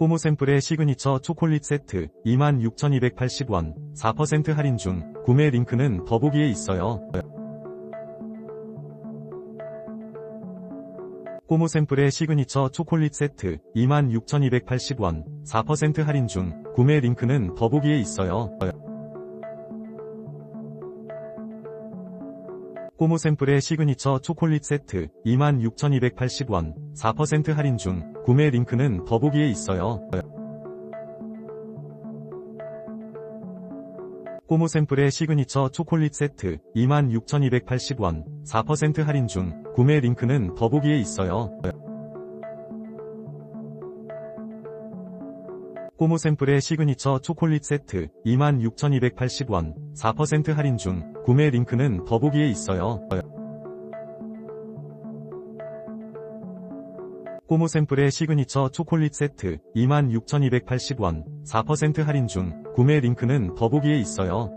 꼬모 샘플의 시그니처 초콜릿 세트 26,280원 4% 할인 중 구매 링크는 더보기에 있어요. 꼬모 샘플의 시그니처 초콜릿 세트 26,280원 4% 할인 중 구매 링크는 더보기에 있어요. 꼬모 샘플의 시그니처 초콜릿 세트 26,280원 4% 할인 중 구매 링크는 더보기에 있어요. 꼬모 샘플의 시그니처 초콜릿 세트 26,280원 4% 할인 중 구매 링크는 더보기에 있어요. 꼬모 샘플의 시그니처 초콜릿 세트 26,280원 4% 할인 중 구매 링크는 더보기에 있어요. 꼬모 샘플의 시그니처 초콜릿 세트 26,280원 4% 할인 중 구매 링크는 더보기에 있어요.